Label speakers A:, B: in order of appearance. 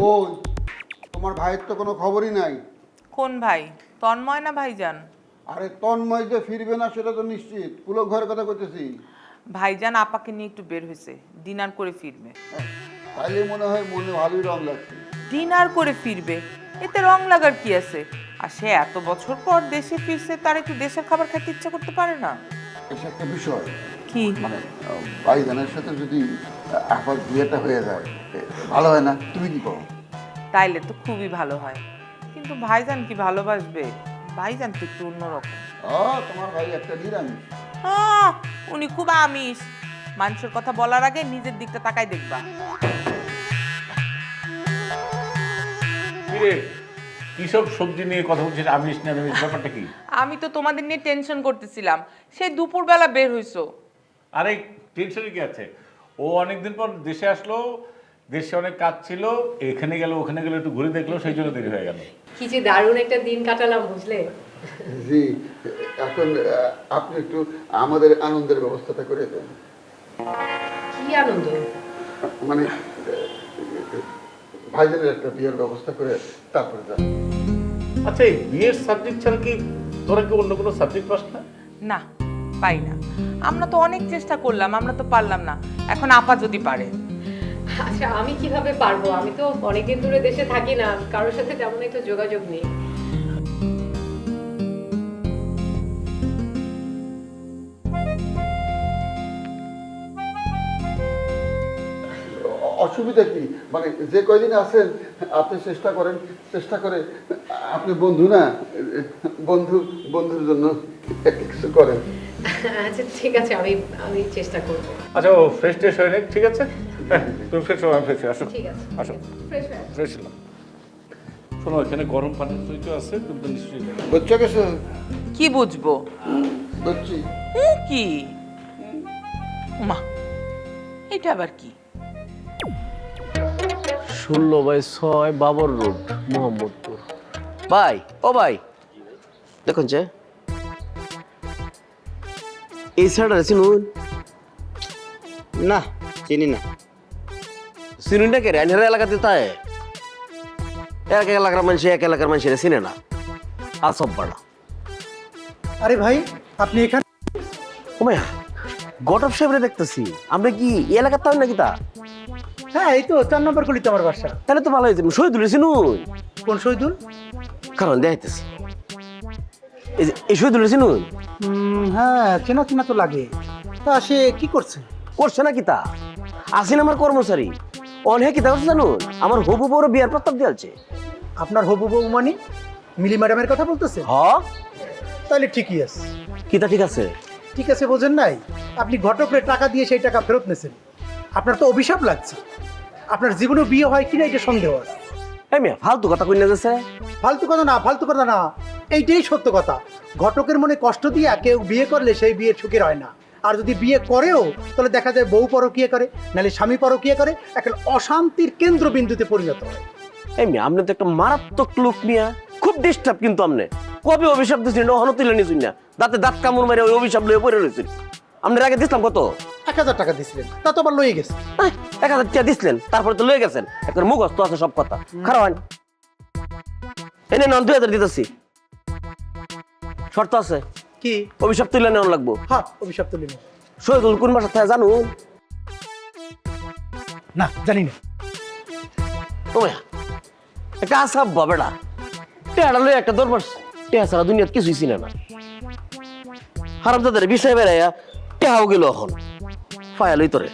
A: ওই তোমার ভাইয়ের তো কোনো খবরই নাই।
B: কোন ভাই? তন্ময় না ভাইজান?
A: আরে তন্ময় যে ফিরবে না সেটা তো নিশ্চিত। পুলক ঘরের কথা কইতেছি।
B: ভাইজান আপাকে নিয়ে একটু বের হয়েছে ডিনার করে ফিরবে।
A: তাইলে মনে হয় মনে ভালোই রং লাগছে।
B: ডিনার করে ফিরবে? এতে রং লাগার কি আছে? আর সে এত বছর পর দেশে ফিরছে তার একটু দেশের খাবার খেতে ইচ্ছা করতে পারে না।
A: এটা একটা বিষয়।
B: কি?
A: মানে ভাইজানের সাথে যদি আবার বিয়েটা হয়ে যায় ভালো হয় না? তুমি কি করো?
B: তাইলে তো খুবই ভালো হয়। কিন্তু ভাইজান কি ভালোবাসবে? ভাইজান তো একটু অন্যরকম।
A: ও তোমার ভাই একটা নিরামিষ।
B: উনি খুব আমিষ। মানুষের কথা বলার আগে নিজের দিকটা তাকাই দেখবা।
C: কিরে কি সবজি নিয়ে কথা বলছিস? আমিষ না আমিষ ব্যাপারটা কি?
B: আমি তো তোমাদের নিয়ে টেনশন করতেছিলাম। সেই দুপুরবেলা বের হইছো।
C: আরে টেনশনে কি আছে? ও অনেকদিন পর দেশে আসলো দেশে অনেক কাজ ছিল এখানে গেল ওখানে গেল একটু ঘুরে দেখল সেই জন্য দেরি হয়ে গেল।
D: কি যে দারুণ একটা দিন কাটালাম বুঝলে?
A: জি এখন আপনি একটু আমাদের আনন্দের ব্যবস্থাটা করে দেন।
D: কি আনন্দ?
A: মানে ভাইজানের একটা বিয়ের ব্যবস্থা করে তারপরে যান।
C: আচ্ছা এই বিয়ের সাবজেক্ট ছাড়া কি তোরা কি অন্য কোনো সাবজেক্ট পাস না?
B: না। পাই না। আমরা তো অনেক চেষ্টা করলাম, আমরা তো পারলাম না। এখন আপা যদি পারে।
D: আচ্ছা আমি কীভাবে পারব? আমি তো অনেকদিন ধরে দেশে থাকি না, কারোর সাথে তেমন একটা যোগাযোগ নেই।
A: অসুবিধা কি? মানে যে কয়দিন আছেন আপনি চেষ্টা করেন চেষ্টা করে আপনি বন্ধু না? বন্ধু বন্ধুর জন্য একটা কিছু করেন।
D: আচ্ছা ঠিক আছে আমি আমি চেষ্টা করব।
C: আচ্ছা ও ফ্রেশ ট্রেশ হয়ে নেক ঠিক আছে? হ্যাঁ তুমি ফ্রেশ হও আমি ফ্রেশ আসো।
D: ঠিক আছে
C: আসো।
D: ফ্রেশ
C: ফ্রেশ শোনো এখানে গরম পানির তো আছে কিন্তু নিশ্চয়ই
A: বুঝছ গেছে
B: কি বুঝব?
A: বুঝছি।
B: কি? মা এটা আবার কি?
E: ষোলো বাই ছয় বাবর রোড মোহাম্মদপুর। ভাই ও ভাই। দেখুন যে। এই সাইডটা চিনুন।
F: না চিনি না।
E: চিনুন না কে রে? আইনের এলাকাতে তাই? এক এলাকার মানুষ এক এলাকার মানুষের চিনে না। আসব বাড়া।
F: আরে ভাই আপনি এখানে
E: ওমায়া গটপ সাহেবরে দেখতেছি। আমরা কি এই এলাকার তাই নাকি তা?
F: হ্যাঁ এই তো চার নম্বর গলিতে আমার বাসা।
E: তাহলে তো ভালো হয়েছে। শহীদুল চিনুন
F: কোন শহীদুল?
E: কারণ দেখাইতেছি। এই যে এই শহীদুল চিনুন
F: উম, হ্যাঁ চেনা চেনা তো লাগে। তা সে কি করছে?
E: করছে না কিতা আসেন আমার কর্মচারী। অনেক কিতা করছে জানুন আমার হবু বড় বিয়ার প্রস্তাব দিয়েছে
F: আপনার হবু বউ মানে? মিলি ম্যাডামের কথা বলতেছে?
E: হ।
F: তাহলে ঠিকই আছে।
E: কিতা ঠিক আছে?
F: ঠিক আছে বোঝেন নাই? আপনি ঘটকরে টাকা দিয়ে সেই টাকা ফেরত নেছেন আপনার তো অভিশাপ লাগছে। আপনার জীবনে বিয়ে হয় কিনা এটা সন্দেহ আছে।
E: এই মেয়ে ফালতু কথা কই না যাচ্ছে
F: ফালতু কথা না ফালতু কথা না। এইটাই সত্য কথা। ঘটকের মনে কষ্ট দিয়ে কেউ বিয়ে করলে সেই বিয়ে সুখের হয় না। আর যদি বিয়ে করেও তাহলে দেখা যায় বউ পরকিয়ে করে নাহলে স্বামী পরকিয়ে করে একটা অশান্তির কেন্দ্রবিন্দুতে পরিণত হয়।
E: এই মেয়ে আপনি তো একটা মারাত্মক লোক মিয়া। খুব ডিস্টার্ব কিন্তু আপনি। কবে অভিশাপ দিচ্ছেন ওখানে তুলে নিয়েছেন না। দাঁতে দাঁত কামড় মেরে ওই অভিশাপ লয়ে পড়ে রয়েছেন। আপনার আগে দিছিলাম কত?
F: এক হাজার টাকা দিছিলেন। তা তো আবার লয়ে গেছে।
E: আহ, এক হাজার টাকা দিছিলেন তারপরে তো লয়ে গেছেন। একটা মুখস্থ আছে সব কথা। খারাপ। হয় এনে নন দুই হাজার দিতেছি। শর্ত আছে।
F: কি?
E: অভিশাপ তুলে নেওয়া লাগবো।
F: হ্যাঁ অভিশাপ তুলে নিন।
E: শহীদুল কোন থাকে জানুন
F: না জানি না।
E: ওয়া একটা আসাব বাবেডা টেহাটা লই একটা দরবার। টেহা ছাড়া দুনিয়াত কিছুই ছিল না। হারাম তাদের বিষয় বেড়াইয়া টেহাও গেল এখন। ফায়ালই তোরে।